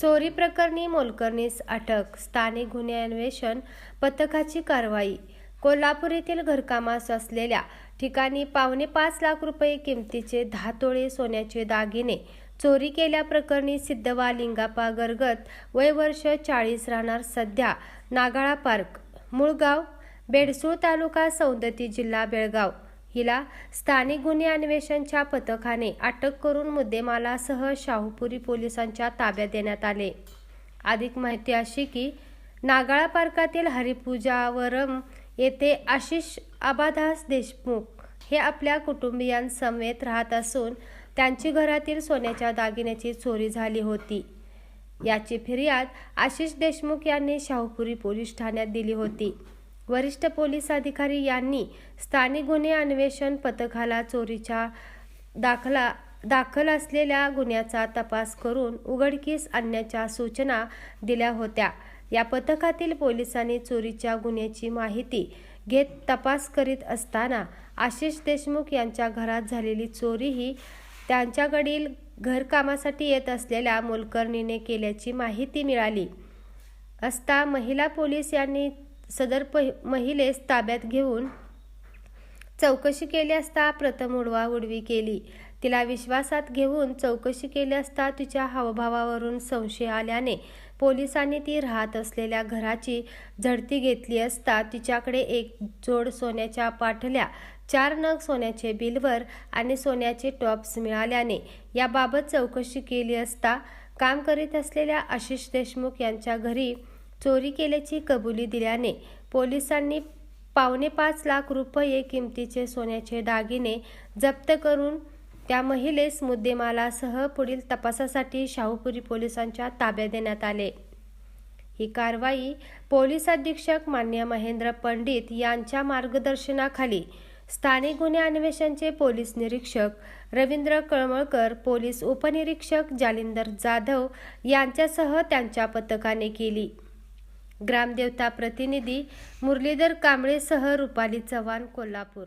चोरी प्रकरणी मोलकरणीस अटक स्थानिक गुन्हे अन्वेषण पथकाची कारवाई कोल्हापूर येथील घरकामास असलेल्या ठिकाणी पावणे पाच लाख रुपये किमतीचे दहा तोळे सोन्याचे दागिने चोरी केल्याप्रकरणी सिद्धवा लिंगापा गरगत वय वर्ष चाळीस राहणार सध्या नागाळा पार्क मुळगाव बेडसूळ तालुका सौंदती जिल्हा बेळगाव. हिला स्थानिक गुन्हे अन्वेषणच्या पथकाने अटक करून मुद्देमालासह शाहूपुरी पोलिसांच्या ताब्यात देण्यात आले. अधिक माहिती अशी की नागाळा पार्कातील हरिपूजावरम येथे आशिष आबादास देशमुख हे आपल्या कुटुंबियांसमवेत राहत असून त्यांची घरातील सोन्याच्या दागिन्याची चोरी झाली होती. याची फिर्याद आशिष देशमुख यांनी शाहूपुरी पोलीस ठाण्यात दिली होती. वरिष्ठ पोलीस अधिकारी यांनी स्थानिक गुन्हे अन्वेषण पथकाला चोरीच्या दाखला दाखल असलेल्या गुन्ह्याचा तपास करून उघडकीस आणण्याच्या सूचना दिल्या होत्या. या पथकातील पोलिसांनी चोरीच्या गुन्ह्याची माहिती घेत तपास करीत असताना आशिष देशमुख यांच्या घरात झालेली चोरी ही त्यांच्याकडील घरकामासाठी येत असलेल्या मोलकर्णीने केल्याची माहिती मिळाली. असता महिला पोलीस यांनी सदर प महिलेस ताब्यात घेऊन चौकशी केली असता प्रथम उडवा उडवी केली. तिला विश्वासात घेऊन चौकशी केली असता तिच्या हावभावावरून संशय आल्याने पोलिसांनी ती राहत असलेल्या घराची झडती घेतली असता तिच्याकडे एक जोड सोन्याच्या पाठल्या चार नग सोन्याचे बिलवर आणि सोन्याचे टॉप्स मिळाल्याने याबाबत चौकशी केली असता काम करीत असलेल्या आशिष देशमुख यांच्या घरी चोरी केल्याची कबुली दिल्याने पोलिसांनी पावणे पाच लाख रुपये किमतीचे सोन्याचे दागिने जप्त करून त्या महिलेस मुद्देमालासह पुढील तपासासाठी शाहूपुरी पोलिसांच्या ताब्यात देण्यात आले. ही कारवाई पोलीस अधीक्षक मान्य महेंद्र पंडित यांच्या मार्गदर्शनाखाली स्थानिक गुन्हे अन्वेषणचे पोलीस निरीक्षक रवींद्र कळमळकर पोलीस उपनिरीक्षक जालिंदर जाधव यांच्यासह त्यांच्या पथकाने केली. ग्रामदेवता प्रतिनिधी मुरलीधर कांबळेसह रुपाली चव्हाण कोल्हापूर.